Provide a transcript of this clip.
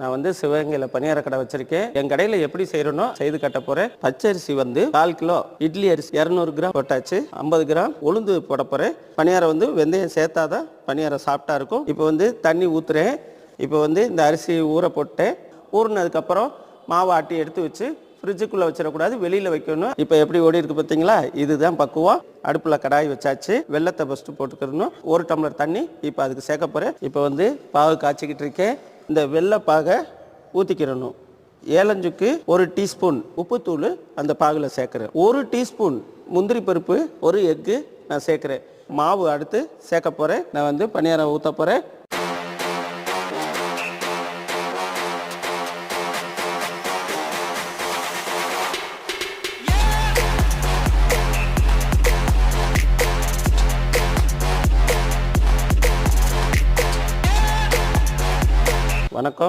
நான் வந்து சிவகங்கையில் பணியார கடை வச்சிருக்கேன். என் கடையில் எப்படி செய்யறனோ செய்து கட்ட போறேன். பச்சரிசி வந்து கால் கிலோ இட்லி அரிசி இரநூறு கிராம் போட்டாச்சு. ஐம்பது கிராம் உளுந்து போட போறேன். பணியாரம் வந்து வெந்தயம் சேர்த்தாதான் பணியாரம் சாப்பிட்டா இருக்கும். இப்போ வந்து தண்ணி ஊத்துறேன். இப்போ வந்து இந்த அரிசி ஊற போட்டேன். ஊறினதுக்கப்புறம் மாவு ஆட்டி எடுத்து வச்சு ஃப்ரிட்ஜுக்குள்ளே வச்சிடக்கூடாது. வெளியில் வைக்கணும். இப்போ எப்படி ஓடி இருக்கு பார்த்தீங்களா? இதுதான் பக்குவம். அடுப்பில் கடாய் வச்சாச்சு. வெள்ளத்தை ஃபஸ்ட்டு போட்டுக்கிறணும். ஒரு டம்ளர் தண்ணி இப்போ அதுக்கு சேர்க்க போகிறேன் இப்போ வந்து பாவு காய்ச்சிக்கிட்டு இருக்கேன். இந்த வெள்ளை பாகை ஊற்றிக்கிறணும் ஏலஞ்சுக்கு ஒரு டீஸ்பூன் உப்புத்தூள் அந்த பாகில் சேர்க்குறேன். ஒரு டீஸ்பூன் முந்திரி பருப்பு ஒரு எக்கு நான் சேர்க்குறேன். மாவு அடுத்து சேர்க்க போகிறேன் நான் வந்து பணியாரம் ஊற்ற போகிறேன் வணக்கம்